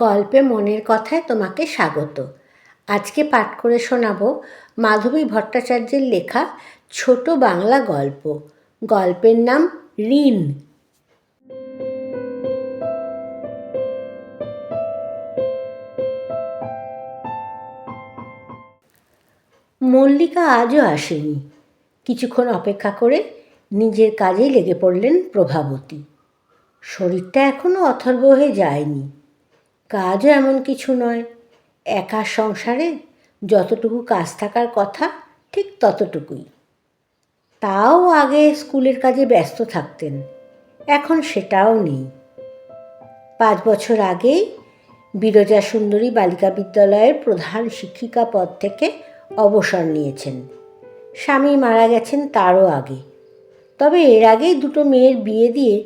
গল্পে মনের কথায় তোমাকে স্বাগত। আজকে পাঠ করে শোনাব মাধবী ভট্টাচার্যের লেখা ছোট বাংলা গল্প। গল্পের নাম ঋণ। মল্লিকা আজও আসেনি। কিছুক্ষণ অপেক্ষা করে নিজের কাজেই লেগে পড়লেন প্রভাবতী। শরীরটা এখনও অথর্ব হয়ে যায়নি। কাজও এমন কিছু নয়। একা সংসারে যতটুকু কাজ থাকার কথা, ঠিক ততটুকুই। তাও আগে স্কুলের কাজে ব্যস্ত থাকতেন, এখন সেটাও নেই। পাঁচ বছর আগেই বিরজা সুন্দরী বালিকা বিদ্যালয়ের প্রধান শিক্ষিকা পদ থেকে অবসর নিয়েছেন। স্বামী মারা গেছেন তারও আগে। তবে এর আগেই দুটো মেয়ের বিয়ে দিয়ে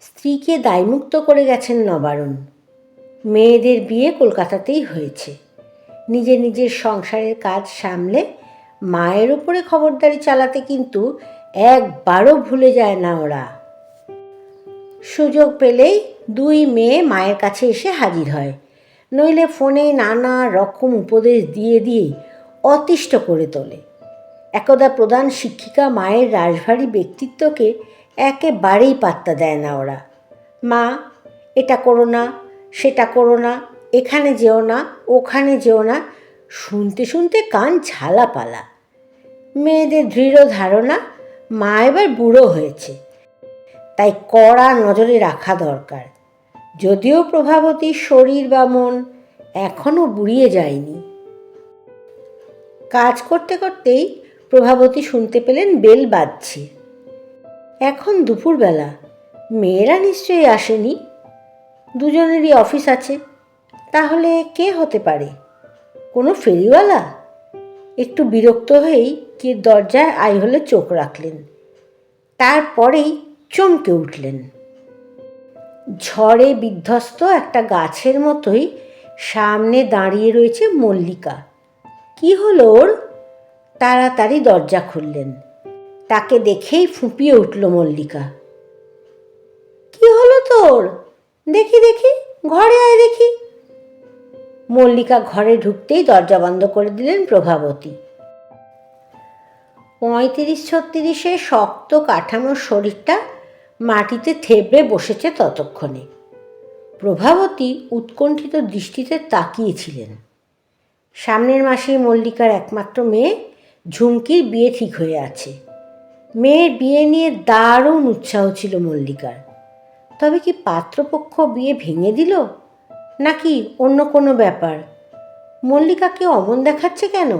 স্ত্রীকে দায়মুক্ত করে গেছেন নবারণ। মেয়েদের বিয়ে কলকাতাতেই হয়েছে। নিজের নিজের সংসারের কাজ সামলে মায়ের উপরে খবরদারি চালাতে কিন্তু একবারও ভুলে যায় না ওরা। সুযোগ পেলেই দুই মেয়ে মায়ের কাছে এসে হাজির হয়। নইলে ফোনে নানা রকম উপদেশ দিয়ে দিয়ে অতিষ্ঠ করে তোলে। একদা প্রধান শিক্ষিকা মায়ের রাশভারী ব্যক্তিত্বকে একেবারেই পাত্তা দেয় না ওরা। মা, এটা করো না সেটা করো না, এখানে যেও না, ওখানে যেও না। শুনতে শুনতে কান ঝালাপালা। মেয়েদের দৃঢ় ধারণা, মা এবার বুড়ো হয়েছে। তাই কড়া নজরে রাখা দরকার। যদিও প্রভাবতীর শরীর বা মন এখনও বুড়িয়ে যায়নি। কাজ করতে করতেই প্রভাবতী শুনতে পেলেন বেল বাজছে। এখন দুপুরবেলা। মেয়েরা নিশ্চয়ই আসেনি। দুজনেরই অফিস আছে। তাহলে কে হতে পারে? কোনো ফেরিওয়ালা? একটু বিরক্ত হয়েই কে দরজায় আই হলে চোখ রাখলেন। তারপরেই চমকে উঠলেন। ঝড়ে বিধ্বস্ত একটা গাছের মতোই সামনে দাঁড়িয়ে রয়েছে মল্লিকা। কি হলো ওর? তাড়াতাড়ি দরজা খুললেন। তাকে দেখেই ফুঁপিয়ে উঠল মল্লিকা। কি হলো তোর? দেখি দেখি, ঘরে আয় দেখি। মল্লিকা ঘরে ঢুকতেই দরজা বন্ধ করে দিলেন প্রভাবতী। পঁয়ত্রিশ, ছত্রিশে শক্ত কাঠামোর শরীরটা মাটিতে থেবড়ে বসেছে ততক্ষণে। প্রভাবতী উৎকণ্ঠিত দৃষ্টিতে তাকিয়েছিলেন। সামনের মাসেই মল্লিকার একমাত্র মেয়ে ঝুমকির বিয়ে ঠিক হয়ে আছে। মেয়ের বিয়ে নিয়ে দারুণ উৎসাহ ছিল মল্লিকার। তবে কি পাত্রপক্ষ বিয়ে ভেঙে দিল? নাকি অন্য কোনো ব্যাপার? মল্লিকাকে অমন দেখাচ্ছে কেন?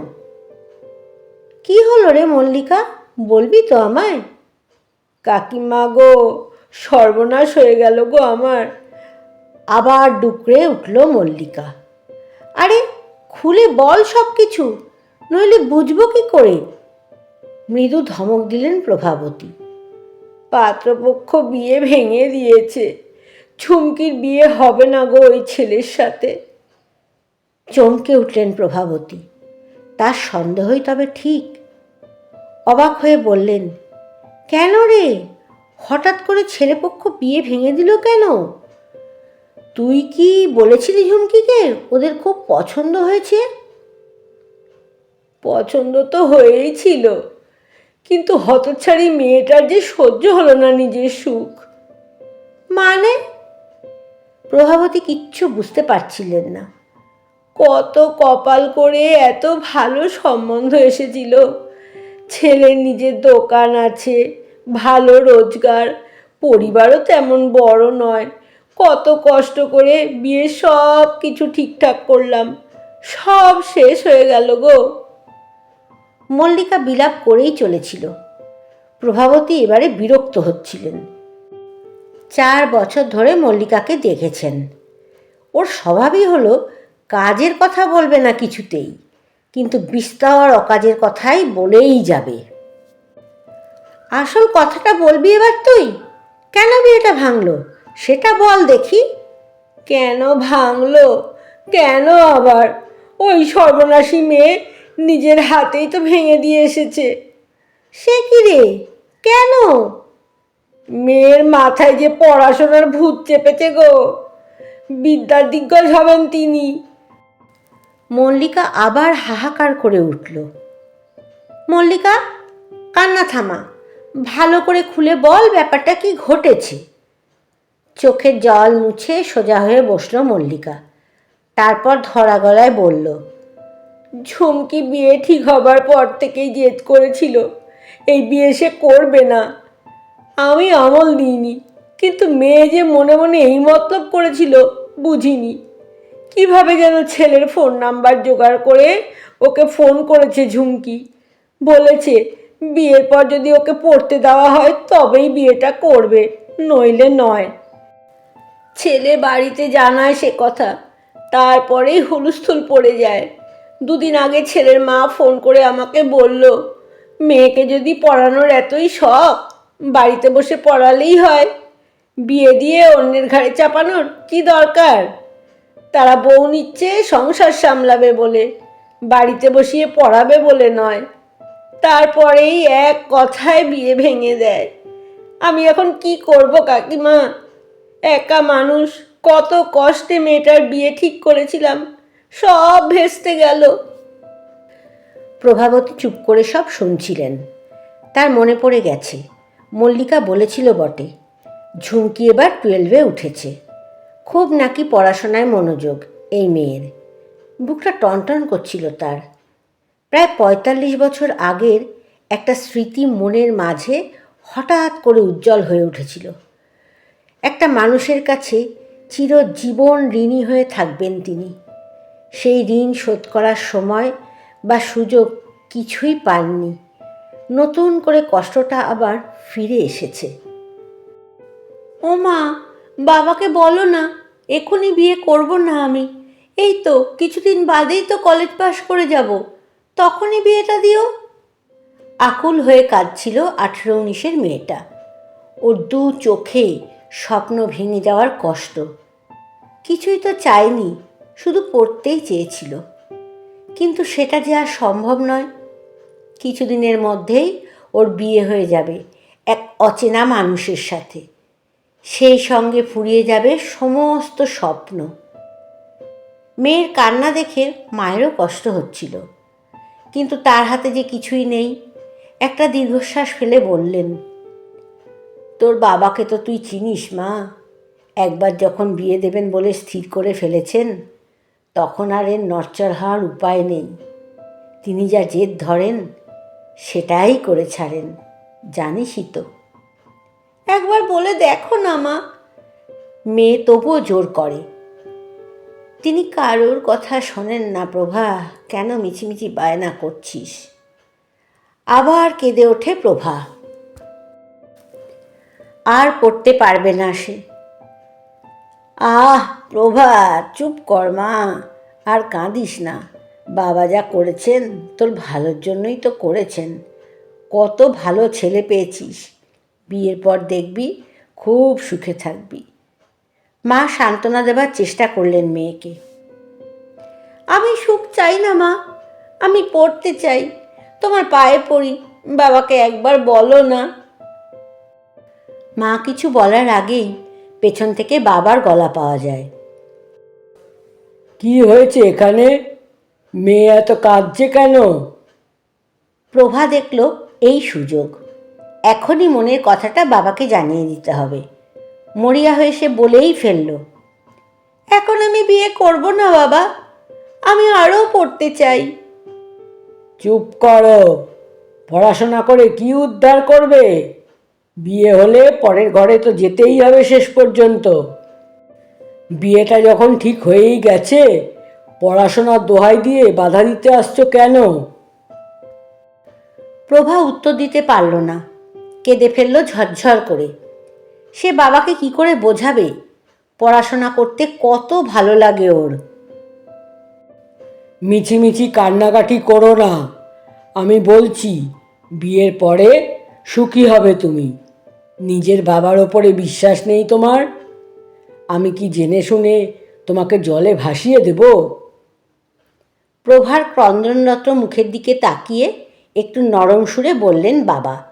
কি হলো রে মল্লিকা? বলবি তো আমায়? কাকিমা গো, সর্বনাশ হয়ে গেল গো আমার। আবার ডুকরে উঠল মল্লিকা। আরে, খুলে বল সব কিছু নইলে বুঝব কি করে? মৃদু ধমক দিলেন প্রভাবতী। পাত্রপক্ষ বিয়ে ভেঙে দিয়েছে। ঝুমকির বিয়ে হবে না গো ওই ছেলের সাথে। চমকে উঠলেন প্রভাবতী। তার সন্দেহই তবে ঠিক। অবাক হয়ে বললেন, কেন রে? হঠাৎ করে ছেলেপক্ষ বিয়ে ভেঙে দিল কেন? তুই কি বলেছিলি ঝুমকিকে? ওদের খুব পছন্দ হয়েছে? পছন্দ তো হয়েই ছিল। কিন্তু হতচ্ছাড়ি মেয়েটার যে সহ্য হলো না নিজের সুখ। মানে? প্রভাবতী কিচ্ছু বুঝতে পারছিলেন না। কত কপাল করে এত ভালো সম্বন্ধ এসেছিল। ছেলের নিজের দোকান আছে, ভালো রোজগার, পরিবারও তেমন বড় নয়। কত কষ্ট করে বিয়ে সব কিছু ঠিকঠাক করলাম। সব শেষ হয়ে গেল গো। মল্লিকা বিলাপ করেই চলেছিল। প্রভাবতী এবারে বিরক্ত হচ্ছিলেন। চার বছর ধরে মল্লিকাকে দেখেছেন। ওর স্বভাবই হলো, কাজের কথা বলবে না কিছুতেই, কিন্তু বিস্তর অকাজের কথাই বলেই যাবে। আসল কথাটা বলবি এবার তুই? কেন বিয়েটা ভাঙলো? সেটা বল দেখি। কেন ভাঙলো? কেন আবার? ওই সর্বনাশী মেয়ে নিজের হাতেই তো ভেঙে দিয়ে এসেছে। সে কি রে? কেন? মেয়ের মাথায় যে পড়াশোনার ভূত চেপেছে গো বিদ্যার দিগ্গজ হবেন তিনি। মল্লিকা আবার হাহাকার করে উঠল। মল্লিকা কান্না থামা ভালো করে খুলে বল ব্যাপারটা কি ঘটেছে। চোখের জল মুছে সোজা হয়ে বসল মল্লিকা। তারপর ধরা গলায় বলল ঝুমকি বিয়ে ঠিক হবার পর থেকেই জেদ করেছিল, এই বিয়ে সে করবে না। আমি আমল দিইনি, কিন্তু মেয়ে যে মনে মনে এই মতলব করেছিল, বুঝিনি। কীভাবে যেন ছেলের ফোন নাম্বার জোগাড় করে ওকে ফোন করেছে ঝুমকি। বলেছে, বিয়ের পর যদি ওকে পড়তে দেওয়া হয়, তবেই বিয়েটা করবে, নইলে নয়। ছেলে বাড়িতে জানায় সে কথা, তারপরেই হুলস্থুল পড়ে যায়। দুদিন আগে ছেলের মা ফোন করে আমাকে বলল, মেয়েকে যদি পড়ানোর এতই শখ, বাড়িতে বসে পড়ালেই হয়। বিয়ে দিয়ে অন্যের ঘাড়ে চাপানোর কি দরকার? তারা বউ নিচ্ছে, সংসার সামলাবে বলে, বাড়িতে বসিয়ে পড়াবে বলে নয়। তারপরেই এক কথায় বিয়ে ভেঙে দেয়। আমি এখন কি করব কাকিমা? একা মানুষ, কত কষ্টে মেয়েটার বিয়ে ঠিক করেছিলাম। সব ভেস্তে গেল। প্রভাবতী চুপ করে সব শুনছিলেন। তার মনে পড়ে গেছে, মল্লিকা বলেছিল বটে, ঝুমকি এবার টুয়েলভে উঠেছে। খুব নাকি পড়াশোনায় মনোযোগ এই মেয়ের। বুকটা টনটন করছিল তার। প্রায় পঁয়তাল্লিশ বছর আগের একটা স্মৃতি মনের মাঝে হঠাৎ করে উজ্জ্বল হয়ে উঠেছিল। একটা মানুষের কাছে চিরজীবন ঋণী হয়ে থাকবেন তিনি। সেই ঋণ শোধ করার সময় বা সুযোগ কিছুই পাননি। নতুন করে কষ্টটা আবার ফিরে এসেছে। ও মা, বাবাকে বলো না, এখনই বিয়ে করব না আমি। এই তো, কিছুদিন বাদেই তো কলেজ পাশ করে যাব। তখনই বিয়েটা দিও। আকুল হয়ে কাঁদছিল আঠেরো উনিশের মেয়েটা। ওর দু চোখে স্বপ্ন ভেঙে যাওয়ার কষ্ট। কিছুই তো চায়নি শুধু পড়তেই চেয়েছিল। কিন্তু সেটা যে আর সম্ভব নয়। কিছুদিনের মধ্যেই ওর বিয়ে হয়ে যাবে এক অচেনা মানুষের সাথে। সেই সঙ্গে ফুরিয়ে যাবে সমস্ত স্বপ্ন। মেয়ের কান্না দেখে মায়েরও কষ্ট হচ্ছিল। কিন্তু তার হাতে যে কিছুই নেই, একটা দীর্ঘশ্বাস ফেলে বললেন, তোর বাবাকে তো তুই চিনিস মা। একবার যখন বিয়ে দেবেন বলে স্থির করে ফেলেছেন তখন আর এর নড়চড় হওয়ার উপায় নেই। তিনি যা জেদ ধরেন, সেটাই করে ছাড়েন জানিসই তো। একবার বলে দেখো না মা। মেয়ে তবুও জোর করে। তিনি কারোর কথা শোনেন না প্রভা, কেন মিছিমিছি বায়না করছিস? আবার কেঁদে ওঠে প্রভা। আর পড়তে পারবে না সে। আহ প্রভা চুপ কর মা, আর কাঁদিস না। বাবা যা করেছেন, তোর ভালোর জন্যই তো করেছেন। কত ভালো ছেলে পেয়েছিস। বিয়ের পর দেখবি, খুব সুখে থাকবি। মা সান্ত্বনা দেবার চেষ্টা করলেন মেয়েকে। আমি সুখ চাই না মা, আমি পড়তে চাই। তোমার পায়ে পড়ি, বাবাকে একবার বলো না। মা কিছু বলার আগেই পেছন থেকে বাবার গলা পাওয়া যায়। কি হয়েছে এখানে? মেয়ে এত কাঁদছে কেন? প্রভা দেখল এই সুযোগ। এখনই মনের কথাটা বাবাকে জানিয়ে দিতে হবে। মরিয়া হয়ে সে বলেই ফেলল এখন আমি বিয়ে করব না বাবা আমি আরও পড়তে চাই। চুপ করো। পড়াশোনা করে কি উদ্ধার করবে? বিয়ে হলে পরের ঘরে তো যেতেই হবে শেষ পর্যন্ত। বিয়েটা যখন ঠিক হয়েই গেছে পড়াশোনার দোহাই দিয়ে বাধা দিতে আসছো কেন? প্রভা উত্তর দিতে পারল না। কেঁদে ফেলল ঝরঝর করে। সে বাবাকে কি করে বোঝাবে? পড়াশোনা করতে কত ভালো লাগে ওর। মিছিমিছি কান্নাকাটি করো না। আমি বলছি বিয়ের পরে সুখী হবে তুমি। নিজের বাবার ওপরে বিশ্বাস নেই তোমার? আমি কি জেনে শুনে তোমাকে জলে ভাসিয়ে দেব? প্রভার ক্রন্দনরত মুখের দিকে তাকিয়ে একটু নরম সুরে বললেন, বাবা,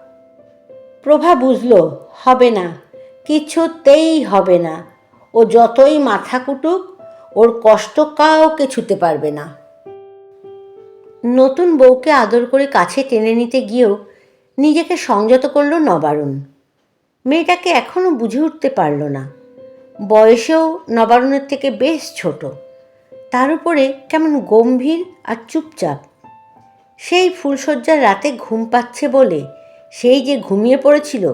প্রভা বুঝল, হবে না, কিছুতেই হবে না। ও যতই মাথা কুটুক, ওর কষ্ট কাউকে ছুতে পারবে না। নতুন বউকে আদর করে কাছে টেনে নিতে গিয়েও নিজেকে সংযত করল নবারুণ। মেয়েটাকে এখনও বুঝে উঠতে পারল না। বয়সেও নবারুণের থেকে বেশ ছোট। তার উপরে কেমন গম্ভীর আর চুপচাপ। সেই ফুলশয্যার রাতে ঘুম পাচ্ছে বলে সেই যে ঘুমিয়ে পড়েছিল,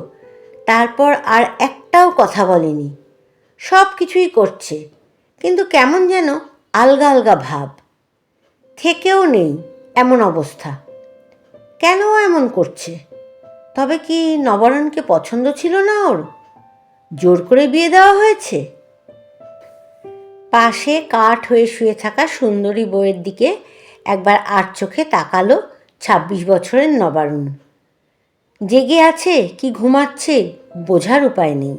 তারপর আর একটাও কথা বলেনি। সব কিছুই করছে, কিন্তু কেমন যেন আলগা আলগা ভাব। থেকেও নেই এমন অবস্থা। কেন এমন করছে? তবে কি নবরণকে পছন্দ ছিল না ওর? জোর করে বিয়ে দেওয়া হয়েছে? পাশে কাঠ হয়ে শুয়ে থাকা সুন্দরী বইয়ের দিকে একবার আর চোখে তাকালো ছাব্বিশ বছরের নবারুণ জেগে আছে, কি ঘুমাচ্ছে, বোঝার উপায় নেই।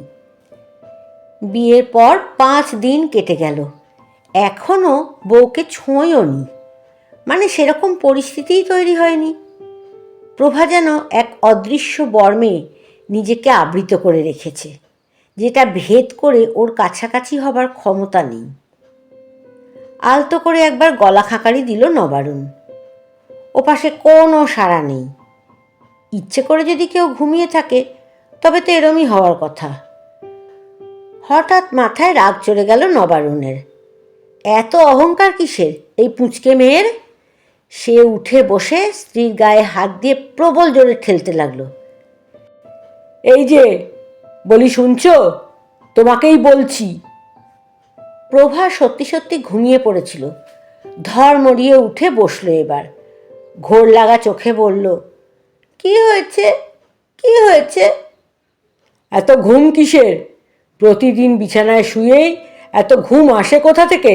বিয়ের পর পাঁচ দিন কেটে গেল। এখনও বউকে ছোঁয়ও নি। মানে সেরকম পরিস্থিতিই তৈরি হয়নি। প্রভা যেন এক অদৃশ্য বর্মে নিজেকে আবৃত করে রেখেছে। যেটা ভেদ করে ওর কাছাকাছি হবার ক্ষমতা নেই। আলতো করে একবার গলা খাকারি দিল নবারুণ। ওপাশে কোনো সাড়া নেই। ইচ্ছে করে যদি কেউ ঘুমিয়ে থাকে, তবে তো এরমই হওয়ার কথা। হঠাৎ মাথায় রাগ চড়ে গেল নবারুণের। এত অহংকার কিসের? এই পুঁচকে মেয়ের? সে উঠে বসে স্ত্রীর গায়ে হাত দিয়ে প্রবল জোরে ঠেলতে লাগল। এই যে বলি, শুনছো? তোমাকেই বলছি। প্রভা সত্যি সত্যি ঘুমিয়ে পড়েছিল। ধর মরিয়ে উঠে বসল এবার। ঘোর লাগা চোখে বলল, কি হয়েছে? কি হয়েছে? এত ঘুম কিসের? প্রতিদিন বিছানায় শুয়েই এত ঘুম আসে কোথা থেকে?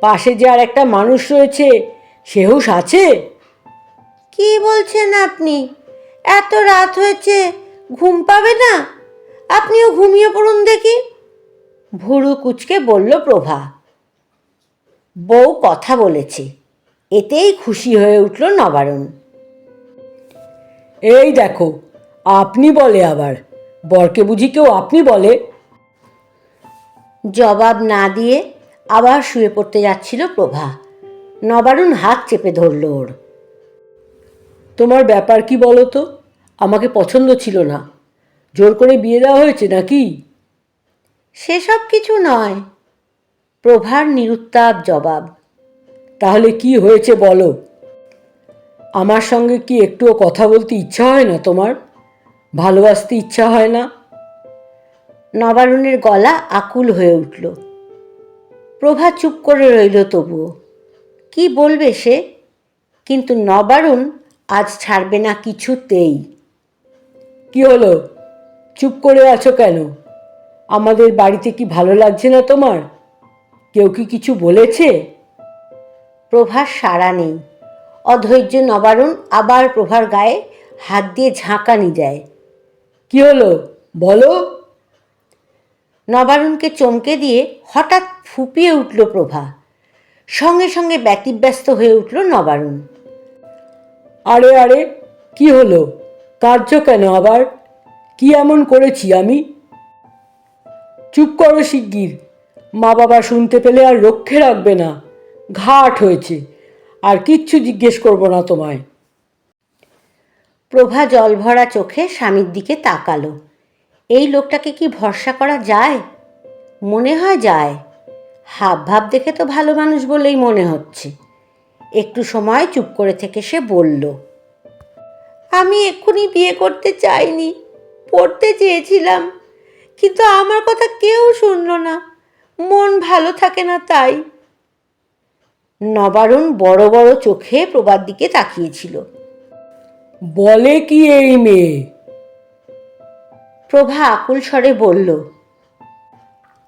পাশে যে আর একটা মানুষ রয়েছে, সে হুঁশ আছে? কি বলছেন আপনি? এত রাত হয়েছে, ঘুম পাবে না? আপনিও ঘুমিয়ে পড়ুন দেখি। ভুরু কুচকে বলল প্রভা বউ কথা বলেছে। এতেই খুশি হয়ে উঠল নবারণ। এই দেখো আপনি বলে আবার। বরকে বুঝি কেউ আপনি বলে? জবাব না দিয়ে আবার শুয়ে পড়তে যাচ্ছিল প্রভা। নবারুণ হাত চেপে ধরল ওর। তোমার ব্যাপার কি বলো তো? আমাকে পছন্দ ছিল না। জোর করে বিয়ে দেওয়া হয়েছে নাকি? সেসব কিছু নয়। প্রভার নিরুত্তাপ জবাব। তাহলে কি হয়েছে বলো? আমার সঙ্গে কি একটুও কথা বলতে ইচ্ছা হয় না তোমার? ভালোবাসতে ইচ্ছা হয় না? নবারুণের গলা আকুল হয়ে উঠল। প্রভা চুপ করে রইল তবুও। কি বলবে সে? কিন্তু নবারুণ আজ ছাড়বে না কিছুতেই। কি হলো? চুপ করে আছো কেন? আমাদের বাড়িতে কি ভালো লাগছে না তোমার? কেউ কি কিছু বলেছে? প্রভার সাড়া নেই। অধৈর্য নবারুণ আবার প্রভার গায়ে হাত দিয়ে ঝাঁকানি দেয় কি হলো? বলো। নবারুণকে চমকে দিয়ে হঠাৎ ফুপিয়ে উঠল প্রভা। সঙ্গে সঙ্গে ব্যতিব্যস্ত হয়ে উঠল নবারুণ। আরে আরে কি হলো? কার্য কেন আবার? কি এমন করেছি আমি? চুপ করো শিগগির। মা বাবা শুনতে পেলে আর রক্ষে রাখবে না। ঘাট হয়েছে। আর কিচ্ছু জিজ্ঞেস করব না তোমায়। প্রভা জলভরা চোখে স্বামীর দিকে তাকালো। এই লোকটাকে কি ভরসা করা যায়? মনে হয় যায়। হাব ভাব দেখে তো ভালো মানুষ বলেই মনে হচ্ছে। একটু সময় চুপ করে থেকে সে বলল, আমি এক্ষুনি বিয়ে করতে চাইনি। পড়তে চেয়েছিলাম কিন্তু আমার কথা কেউ শুনলো না। মন ভালো থাকে না তাই। নবারুণ বড় বড় চোখে প্রভার দিকে তাকিয়েছিল। বলে কি এই মেয়ে? প্রভা আকুল স্বরে বলল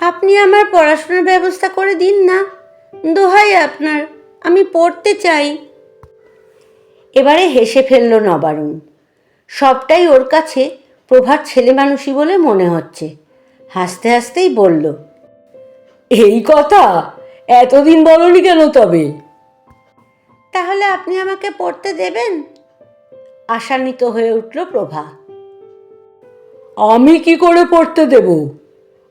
আপনি আমার পড়াশোনার ব্যবস্থা করে দিন না দোহাই আপনার আমি পড়তে চাই। এবারে হেসে ফেলল নবারুণ। সবটাই ওর কাছে প্রভার ছেলে মানুষই বলে মনে হচ্ছে। হাসতে হাসতেই বলল, এই কথা? এতদিন বলনি কেন তবে? তাহলে আপনি আমাকে পড়তে দেবেন? আশান্বিত হয়ে উঠল প্রভা। আমি কি করে পড়তে দেব?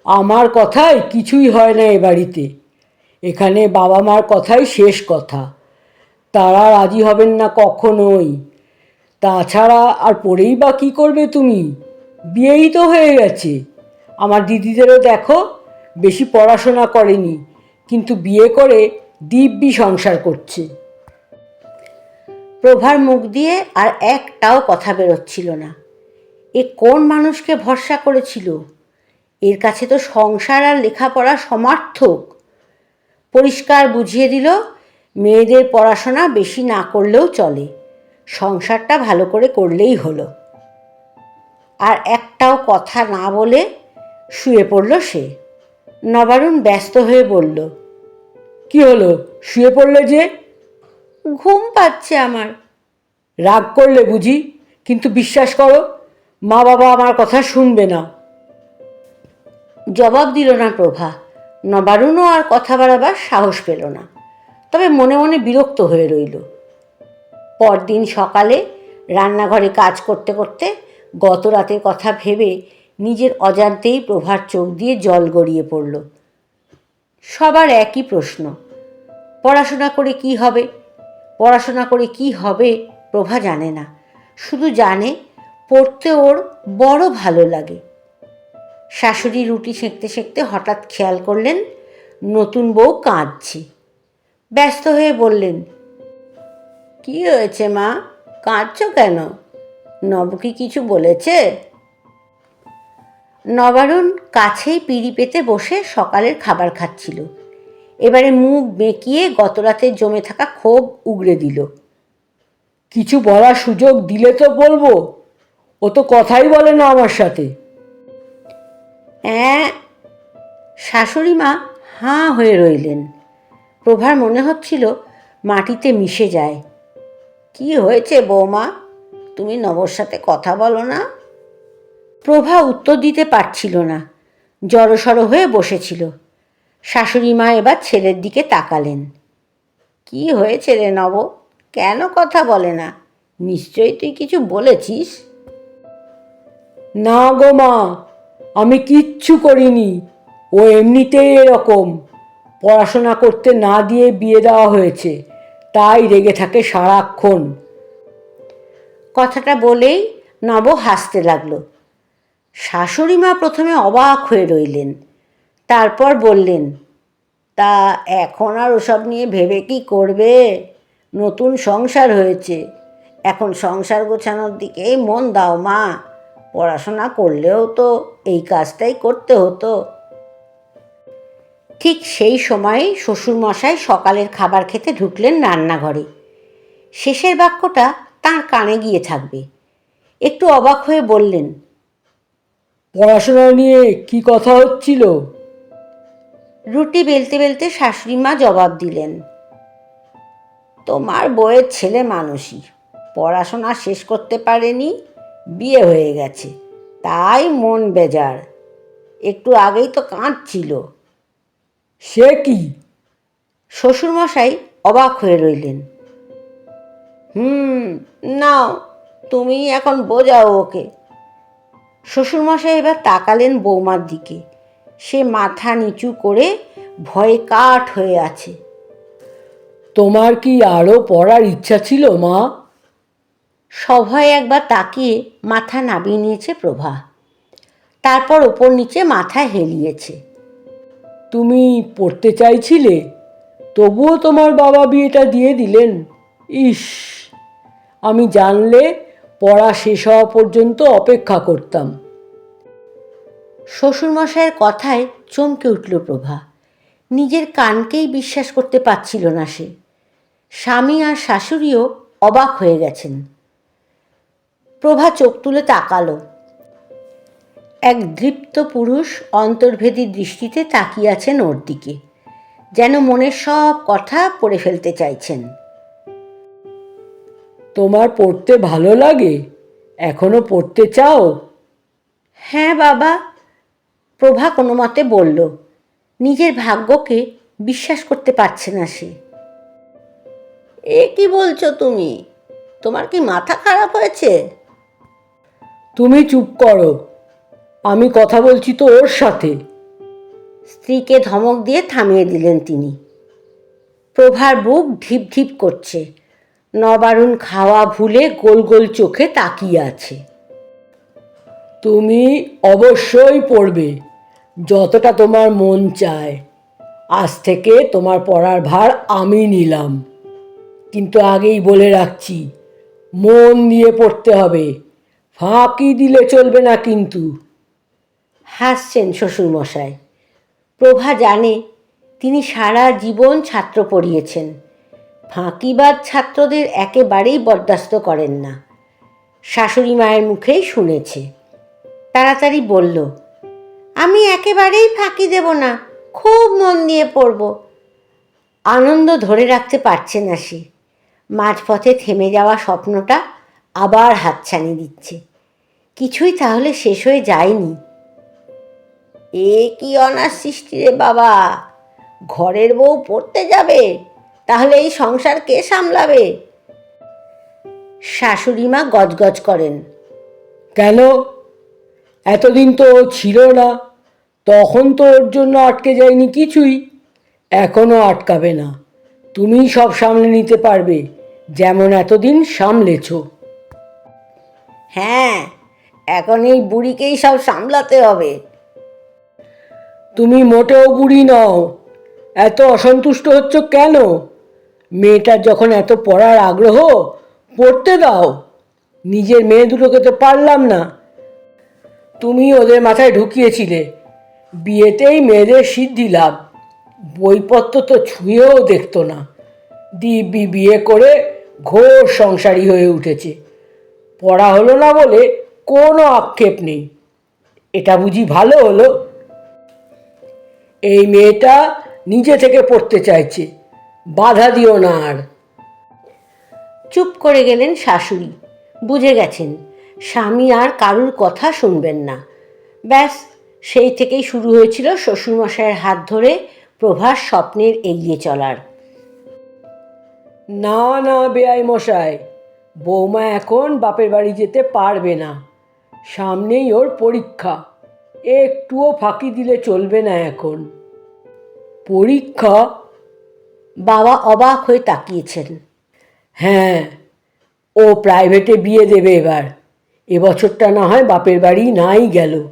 আমার কথায় কিছুই হয় না এ বাড়িতে। এখানে বাবা মার কথাই শেষ কথা। তারা রাজি হবেন না কখনোই। তাছাড়া আর পড়েই বা কী করবে তুমি? বিয়েই তো হয়ে গেছে। আমার দিদিদেরও দেখো, বেশি পড়াশোনা করেনি, কিন্তু বিয়ে করে দিব্যি সংসার করছে। প্রভার মুখ দিয়ে আর একটাও কথা বেরোচ্ছিল না। এ কোন মানুষকে ভরসা করেছিল? এর কাছে তো সংসার আর লেখাপড়া সমার্থক। পরিষ্কার বুঝিয়ে দিল, মেয়েদের পড়াশোনা বেশি না করলেও চলে। সংসারটা ভালো করে করলেই হলো। একটাও কথা না বলে শুয়ে পড়ল সে। নবারুণ ব্যস্ত হয়ে বলল, কি হলো? শুয়ে পড়লে যে? ঘুম পাচ্ছে আমার। রাগ করলে বুঝি, কিন্তু বিশ্বাস করো মা বাবা আমার কথা শুনবে না। জবাব দিল না প্রভা। নবারুণও আর কথা বাড়াবার সাহস পেল না, তবে মনে মনে বিরক্ত হয়ে রইল। পরদিন সকালে রান্নাঘরে কাজ করতে করতে গত রাতের কথা ভেবে নিজের অজান্তেই প্রভার চোখ দিয়ে জল গড়িয়ে পড়ল। সবার একই প্রশ্ন, পড়াশোনা করে কি হবে? পড়াশোনা করে কি হবে প্রভা জানে না। শুধু জানে, পড়তে ওর বড় ভালো লাগে। শাশুড়ি রুটি সেঁকতে সেঁকতে হঠাৎ খেয়াল করলেন, নতুন বউ কাঁদছে। ব্যস্ত হয়ে বললেন, কি হয়েছে মা? কাঁদছো কেন? নব কি কিছু বলেছে? নবারুণ কাছেই পিড়ি পেতে বসে সকালের খাবার খাচ্ছিল। এবারে মুখ বেঁকিয়ে গতরাতে জমে থাকা ক্ষোভ উগড়ে দিল। কিছু বলার সুযোগ দিলে তো বলব ও তো কথাই বলে না আমার সাথে। হ্যাঁ শাশুড়ি মা হাঁ হয়ে রইলেন। প্রভার মনে হচ্ছিল মাটিতে মিশে যায়। কি হয়েছে বৌমা? তুমি নবর সাথে কথা বলো না। প্রভা উত্তর দিতে পারছিল না, জড়সড় হয়ে বসেছিল। শাশুড়ি মা এবার ছেলের দিকে তাকালেন। কি হয়েছে রে নব কেন কথা বলে না? নিশ্চয়ই তুই কিছু বলেছিস? না গো মা, আমি কিচ্ছু করিনি। ও এমনিতেই এরকম। পড়াশোনা করতে না দিয়ে বিয়ে দেওয়া হয়েছে। তাই রেগে থাকে সারাক্ষণ। কথাটা বলেই নব হাসতে লাগল। শাশুড়ি মা প্রথমে অবাক হয়ে রইলেন। তারপর বললেন, তা এখন আর ওসব নিয়ে ভেবে কি করবে? নতুন সংসার হয়েছে। এখন সংসার গোছানোর দিকেই মন দাও মা। পড়াশোনা করলেও তো এই কাজটাই করতে হতো। ঠিক সেই সময় শ্বশুরমশাই সকালের খাবার খেতে ঢুকলেন রান্নাঘরে। শেষের বাক্যটা তার কানে গিয়ে থাকবে। একটু অবাক হয়ে বললেন পড়াশোনা নিয়ে কি কথা হচ্ছিল? রুটি বেলতে বেলতে শাশুড়ি মা জবাব দিলেন তোমার বউয়ের ছেলে মানুষই পড়াশোনা শেষ করতে পারেনি বিয়ে হয়ে গেছে তাই মন বেজার একটু আগেই তো কাঁদছিল। সে কি? শ্বশুরমশাই অবাক হয়ে রইলেন হুম নাও তুমি এখন বোঝাও ওকে। শ্বশুরমশাই এবার তাকালেন বৌমার দিকে। সে মাথা নিচু করে ভয়ে কাঠ হয়ে আছে। তোমার কি আরও পড়ার ইচ্ছা ছিল মা? সভয়ে একবার তাকিয়ে মাথা নাবিয়ে নিয়েছে প্রভা। তারপর ওপর নিচে মাথা হেলিয়েছে। তুমি পড়তে চাইছিলে তবুও তোমার বাবা বিয়েটা দিয়ে দিলেন। ইস। আমি জানলে পড়া শেষ হওয়া পর্যন্ত অপেক্ষা করতাম। শ্বশুরমশাইয়ের কথায় চমকে উঠল প্রভা। নিজের কানকেই বিশ্বাস করতে পারছিল না সে। স্বামী আর শাশুড়িও অবাক হয়ে গেছেন। প্রভা চোখ তুলে তাকালো। এক দৃপ্ত পুরুষ অন্তর্ভেদী দৃষ্টিতে তাকিয়ে আছেন ওর দিকে, যেন মনের সব কথা পড়ে ফেলতে চাইছেন। তোমার পড়তে ভালো লাগে? এখনও পড়তে চাও? হ্যাঁ বাবা প্রভা কোনো মতে বলল নিজের ভাগ্যকে বিশ্বাস করতে পারছে না সে। এ কি বলছো তুমি? তোমার কি মাথা খারাপ হয়েছে? তুমি চুপ করো আমি কথা বলছি তো ওর সাথে। স্ত্রীকে ধমক দিয়ে থামিয়ে দিলেন তিনি। প্রভার বুক ঢিপ ঢিপ করছে। নবারুণ খাওয়া ভুলে গোল গোল চোখে তাকিয়ে আছে। তুমি অবশ্যই পড়বে, যতটা তোমার মন চায়। আজ থেকে তোমার পড়ার ভার আমি নিলাম। কিন্তু আগেই বলে রাখছি, মন দিয়ে পড়তে হবে। ফাঁকি দিলে চলবে না কিন্তু। হাসছেন শ্বশুরমশাই। প্রভা জানে, তিনি সারা জীবন ছাত্র পড়িয়েছেন। ফাঁকিবাদ ছাত্রদের একেবারেই বরদাস্ত করেন না। শাশুড়ি মায়ের মুখেই শুনেছে। তাড়াতাড়ি বলল, আমি একেবারেই ফাঁকি দেব না, খুব মন দিয়ে পড়ব। আনন্দ ধরে রাখতে পারছে না সে। মাঝপথে থেমে যাওয়া স্বপ্নটা আবার হাতছানি দিচ্ছে। কিছুই তাহলে শেষ হয়ে যায়নি। এ কি অনার সৃষ্টি রে বাবা? ঘরের বউ পড়তে যাবে? তাহলে এই সংসার কে সামলাবে? শাশুড়ি মা গজগজ করেন। কেন? এতদিন তো ও ছিল না। তখন তো ওর জন্য আটকে যায়নি কিছুই। এখনও আটকাবে না। তুমি সব সামলে নিতে পারবে যেমন এতদিন সামলেছো। হ্যাঁ এখন এই বুড়িকেই সব সামলাতে হবে। তুমি মোটেও বুড়ি নও। এত অসন্তুষ্ট হচ্ছ কেন? মেয়েটার যখন এত পড়ার আগ্রহ, পড়তে দাও। নিজের মেয়ে দুটোকে তো পারলাম না। তুমি ওদের মাথায় ঢুকিয়েছিলে। বিয়েতেই মেয়েদের সিদ্ধি লাভ। বইপত্র তো ছুঁয়েও দেখতো না। দিব্যি বিয়ে করে ঘোর সংসারী হয়ে উঠেছে। পড়া হলো না বলে কোনো আক্ষেপ নেই। এটা বুঝি ভালো হলো? এই মেয়েটা নিজে থেকে পড়তে চাইছে। বাধা দিও না আর। চুপ করে গেলেন শাশুড়ি। বুঝে গেছেন স্বামী আর কারুর কথা শুনবেন না। ব্যাস সেই থেকেই শুরু হয়েছিল শ্বশুরমশাইয়ের হাত ধরে প্রভাস স্বপ্নের এগিয়ে চলার। না না বেআই মশাই বৌমা এখন বাপের বাড়ি যেতে পারবে না। সামনেই ওর পরীক্ষা একটুও ফাঁকি দিলে চলবে না এখন। পরীক্ষা? বাবা অবাক হয়ে তাকিয়েছেন। হ্যাঁ ও প্রাইভেটে বিয়ে দেবে এবার। এবছরটা না হয় বাপের বাড়ি নাই গেল।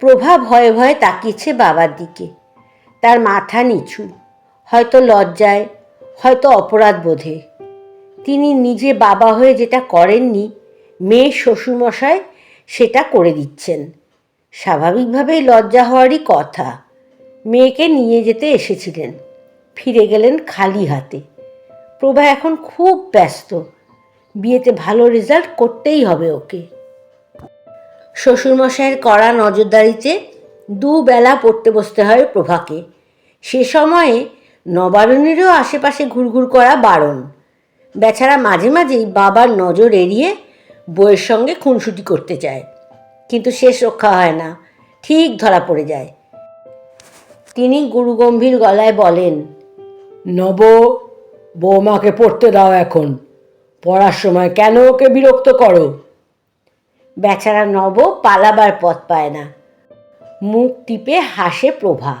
প্রভা ভয়ে ভয়ে তাকিয়েছে বাবার দিকে। তার মাথা নিচু, হয়তো লজ্জায়, হয়তো অপরাধ বোধে। তিনি নিজে বাবা হয়ে যেটা করেননি, মেয়ে শ্বশুরমশাই সেটা করে দিচ্ছেন। স্বাভাবিকভাবেই লজ্জা হওয়ারই কথা। মেয়েকে নিয়ে যেতে এসেছিলেন। ফিরে গেলেন খালি হাতে। প্রভা এখন খুব ব্যস্ত। বিয়েতে ভালো রেজাল্ট করতেই হবে ওকে। শ্বশুরমশাইয়ের কড়া নজরদারিতে দুবেলা পড়তে বসতে হয় প্রভাকে। সে সময়ে নবারুণেরও আশেপাশে ঘুরঘুর করা বারণ। বেচারা মাঝে মাঝেই বাবার নজর এড়িয়ে বইয়ের সঙ্গে খুনসুটি করতে চায়। কিন্তু শেষ রক্ষা হয় না, ঠিক ধরা পড়ে যায়। তিনি গুরুগম্ভীর গলায় বলেন নব বৌমাকে পড়তে দাও এখন। পড়ার সময় কেন ওকে বিরক্ত করো? বেচারা নব পালাবার পথ পায় না। মুখ টিপে হাসে প্রভা।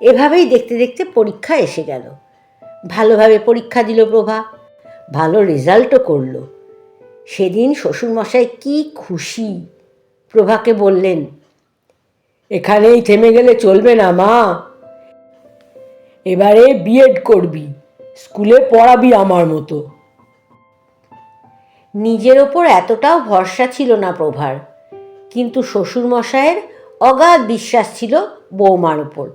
এভাবেই দেখতে দেখতে পরীক্ষা এসে গেল। ভালোভাবে পরীক্ষা দিল প্রভা। ভালো রেজাল্টও করল। সেদিন শ্বশুরমশাই কি খুশি প্রভাকে বললেন এখানেই থেমে গেলে চলবে না মা। এবারে বিএড করবি স্কুলে পড়াবি আমার মতো। নিজের ওপর এতটাও ভরসা ছিল না প্রভার কিন্তু শ্বশুরমশায়ের অগাধ বিশ্বাস ছিল বৌমার ওপর।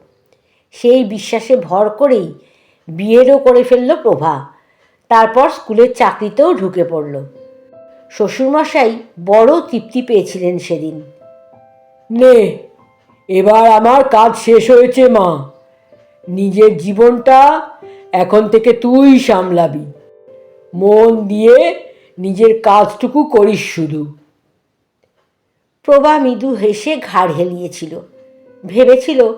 সেই বিশ্বাসে ভর করেই বিয়েরও করে ফেলল প্রভা তারপর স্কুলের চাকরিতেও ঢুকে পড়ল। শ্বশুরমশাই বড় তৃপ্তি পেয়েছিলেন সেদিন। নে এবার আমার কাজ শেষ হয়েছে মা। নিজের জীবনটা এখন থেকে তুই সামলাবি। মন দিয়ে নিজের কাজটুকু করিস শুধু। প্রভা মৃদু হেসে ঘাড় হেলিয়েছিল। ভেবেছিল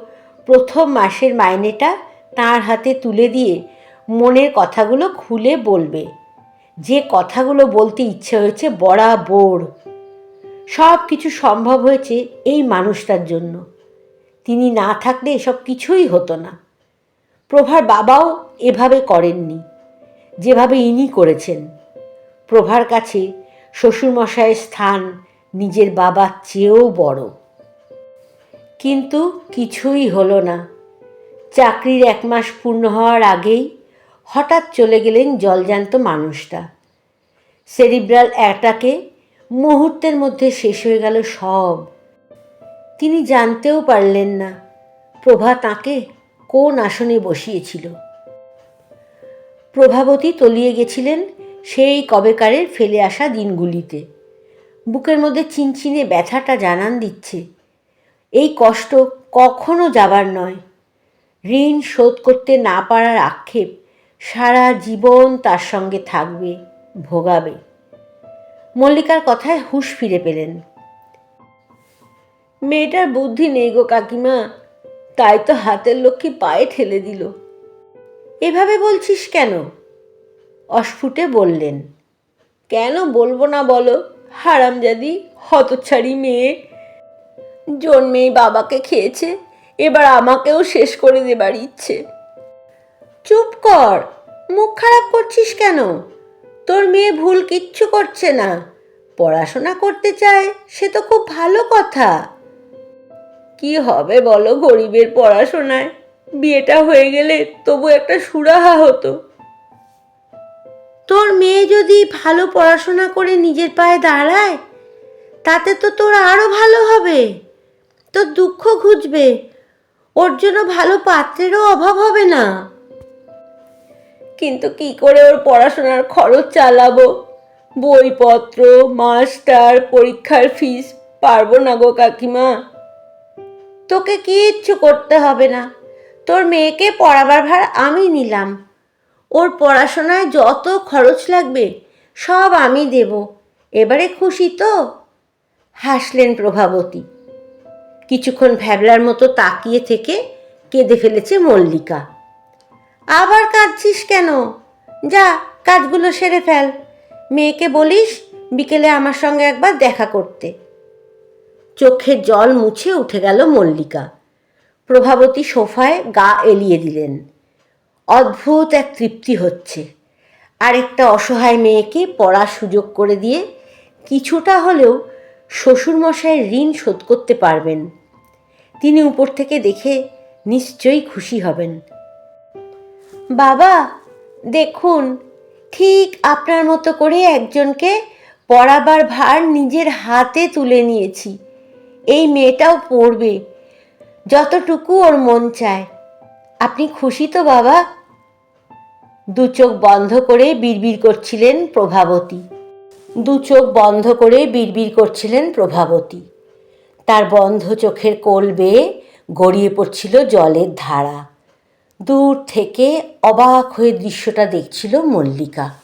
প্রথম মাসের মাইনেটা তার হাতে তুলে দিয়ে মনের কথাগুলো খুলে বলবে। যে কথাগুলো বলতে ইচ্ছে হয়েছে বরাবর। সব কিছু সম্ভব হয়েছে এই মানুষটার জন্য। তিনি না থাকলে এসব কিছুই হতো না। প্রভার বাবাও এভাবে করেননি। যেভাবে ইনি করেছেন। প্রভার কাছে শ্বশুরমশাইয়ের স্থান নিজের বাবার চেয়েও বড়। কিন্তু কিছুই হলো না। চাকরির এক মাস পূর্ণ হওয়ার আগেই হঠাৎ চলে গেলেন জলজান্ত মানুষটা। সেরিব্রাল অ্যাটাকে মুহূর্তের মধ্যে শেষ হয়ে গেল সব। তিনি জানতেও পারলেন না। প্রভা তাকে কোন আসনে বসিয়েছিল? প্রভাবতী তলিয়ে গেছিলেন সেই কবেকারের ফেলে আসা দিনগুলিতে। বুকের মধ্যে চিনচিনে ব্যথাটা জানান দিচ্ছে। এই কষ্ট কখনো যাবার নয়। ঋণ শোধ করতে না পারার আক্ষেপ সারা জীবন তার সঙ্গে থাকবে, ভোগাবে। মল্লিকার কথায় হুঁশ ফিরে পেলেন। মেয়েটার বুদ্ধি নেই গো কাকিমা তাই তো হাতের লক্ষ্মী পায়ে ঠেলে দিল। এভাবে বলছিস কেন? অস্ফুটে বললেন। কেন বলব না বলো, হারামজাদি হতচ্ছাড়ি মেয়ে। জন্মেই বাবাকে খেয়েছে, এবার আমাকেও শেষ করে দেবার ইচ্ছে। চুপ কর, মুখ খারাপ করছিস কেন? তোর মেয়ে ভুল কিচ্ছু করছে না। পড়াশোনা করতে চায়, সে তো খুব ভালো কথা। কি হবে বলো গরিবের পড়াশোনায়? বিয়েটা হয়ে গেলে তবু একটা সুরাহা হতো। তোর মেয়ে যদি ভালো পড়াশোনা করে নিজের পায়ে দাঁড়ায় তাতে তো তোর আরও ভালো হবে। তোর দুঃখ ঘুচবে। ওর জন্য ভালো পাত্রেরও অভাব হবে না। কিন্তু কি করে ওর পড়াশোনার খরচ চালাবো? বইপত্র মাস্টার পরীক্ষার ফিস পারব না গো কাকিমা। তোকে কিচ্ছু করতে হবে না। তোর মেয়েকে পড়াবার ভার আমি নিলাম। ওর পড়াশোনায় যত খরচ লাগবে, সব আমি দেব। এবারে খুশি তো? হাসলেন প্রভাবতী। কিছুক্ষণ ভ্যাবলার মতো তাকিয়ে থেকে কেঁদে ফেলেছে মল্লিকা। আবার কাঁদছিস কেন? যা, কাজগুলো সেরে ফেল। মেয়েকে বলিস বিকেলে আমার সঙ্গে একবার দেখা করতে। চোখের জল মুছে উঠে গেল মল্লিকা। প্রভাবতী সোফায় গা এলিয়ে দিলেন। অদ্ভুত এক তৃপ্তি হচ্ছে। আরেকটা অসহায় মেয়েকে পড়ার সুযোগ করে দিয়ে কিছুটা হলেও শ্বশুরমশাইয়ের ঋণ শোধ করতে পারবেন। তিনি উপর থেকে দেখে নিশ্চয়ই খুশি হবেন। বাবা, দেখুন, ঠিক আপনার মতো করে একজনকে পড়াবার ভার নিজের হাতে তুলে নিয়েছি। এই মেয়েটাও পড়বে। যতটুকু ওর মন চায়। আপনি খুশি তো, বাবা? দু চোখ বন্ধ করে বিড়বিড় করছিলেন প্রভাবতী। দু চোখ বন্ধ করে বিড়বিড় করছিলেন প্রভাবতী। তার বন্ধ চোখের কোল বেয়ে গড়িয়ে পড়ছিল জলের ধারা। দূর থেকে অবাক হয়ে দৃশ্যটা দেখছিল মল্লিকা।